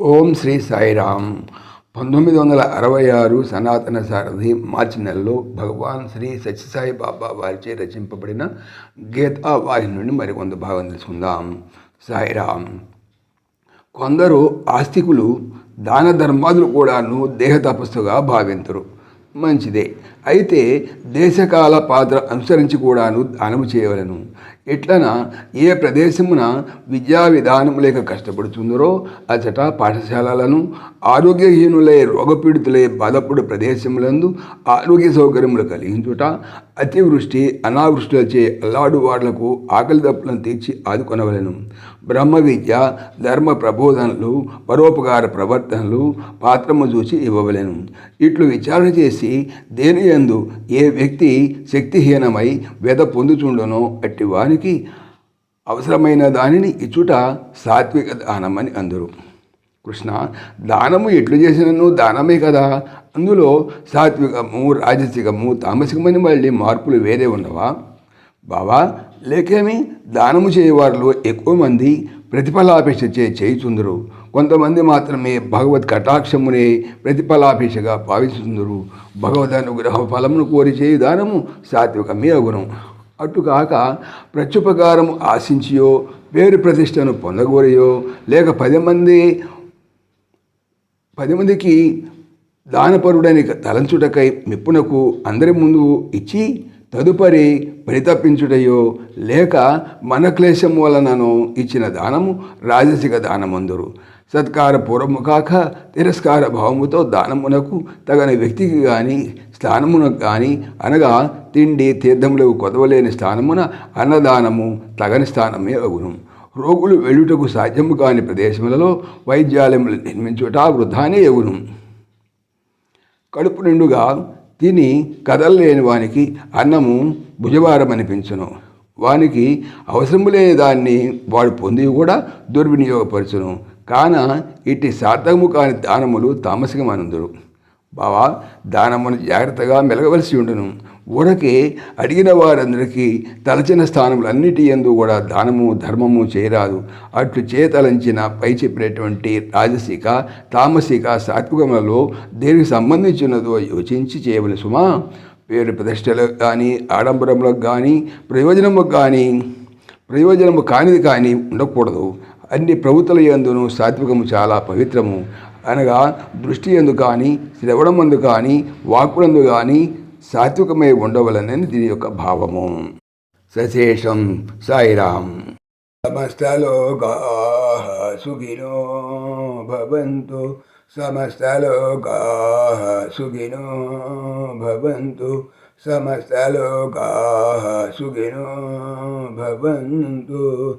ఓం శ్రీ సాయిరామ్. పంతొమ్మిది వందల అరవై ఆరు సనాతన సారథి మార్చి నెలలో భగవాన్ శ్రీ సత్యసాయి బాబా వారిచే రచింపబడిన గీతా వారి నుండి మరికొంత భాగం తెలుసుకుందాం. సాయిరామ్. కొందరు ఆస్తికులు దాన ధర్మాదులు కూడాను దేహ తపస్సుగా భావించరు మంచిదే. అయితే దేశకాల పాత్ర అనుసరించి కూడాను దానము చేయవలను. ఎట్లన ఏ ప్రదేశమున విద్యా విధానం లేక కష్టపడుతుందరో అచట పాఠశాలలను ఆరోగ్యహీనులై రోగపీడితులై బాధపడు ప్రదేశములందు ఆరోగ్య సౌకర్యములు కలిగించుట అతివృష్టి అనావృష్టిలచే అల్లాడు వాళ్ళకు ఆకలి దప్పులను తీర్చి ఆదుకొనవలను. బ్రహ్మ విద్య ధర్మ ప్రబోధనలు పరోపకార ప్రవర్తనలు పాత్రము చూసి ఇవ్వవలెను. ఇట్లు విచారణ చేసి దేని యందు ఏ వ్యక్తి శక్తిహీనమై వ్యధ పొందుచుండునో అట్టి వానికి అవసరమైన దానిని ఇచ్చుట సాత్విక దానమని అందరు. కృష్ణ దానము ఎట్లు చేసినను దానమే కదా. అందులో సాత్వికము రాజసికము తామసికమని మళ్ళీ మార్పులు వేరే ఉన్నవా? బావా లేకేమి? దానము చేయవారిలో ఎక్కువ మంది ప్రతిఫలాపేక్ష చే చేయుచుందరు. కొంతమంది మాత్రమే భగవత్ కటాక్షమునే ప్రతిఫలాపేక్షగా భావిస్తుందరు భగవద్ అనుగ్రహ ఫలమును కోరి చేయు దానము సాత్వికమే అగుణం అటుకాక ప్రత్యుపకారము ఆశించియో పేరు ప్రతిష్టను పొందగోరియో లేక పది మంది పది మందికి దానపరుడని తలంచుటకై మెప్పునకు అందరి ముందు ఇచ్చి తదుపరి పరితపించుటయో లేక మన క్లేశం వలనను ఇచ్చిన దానము రాజసిక దానమందురు. సత్కార పూర్వము కాక తిరస్కార భావముతో దానమునకు తగని వ్యక్తికి కానీ స్థానమునకు కానీ అనగా తిండి తీర్థములకు కొదవలేని స్థానమున అన్నదానము తగని స్థానమే అగుణం రోగులు వెళ్ళుటకు సాధ్యము కాని ప్రదేశములలో వైద్యాలయములు నిర్మించుట వృధానే ఎగును కడుపు నిండుగా తిని కదలలేని వానికి అన్నము భుజభారం అనిపించును వానికి అవసరము లేని దాన్ని వాడు పొంది కూడా దుర్వినియోగపరచును. కాన ఇట్టి సార్థకము కాని దానములు తామసికమనందురు. బావా దానమును జాగ్రత్తగా మెలగవలసి ఉండును. ఊరకే అడిగిన వారందరికీ తలచిన స్థానములన్నిటి ఎందు కూడా దానము ధర్మము చేయరాదు. అట్లు చేతలంచిన పై చెప్పినటువంటి రాజసిక తామసిక సాత్వికములలో దేనికి సంబంధించినదో యోచించి చేయవలసి సుమా పేరు ప్రతిష్టలకు కానీ ఆడంబరములకు కానీ ప్రయోజనములకు కానీ ప్రయోజనము కానిది కానీ ఉండకూడదు. అన్ని ప్రభుత్వల యందును సాత్వికము చాలా పవిత్రము. అనగా దృష్టి ఎందు కానీ శ్రవణమందు కానీ వాక్కులందు కానీ సాత్వికమై ఉండవలనని దీని యొక్క భావము. సశేషం సాయిరామ్ సమస్తలోకా సుఖినో భవంతు. సమస్తలోకా సుఖినో భవంతు. సమస్తలోకా సుఖినో భవంతు.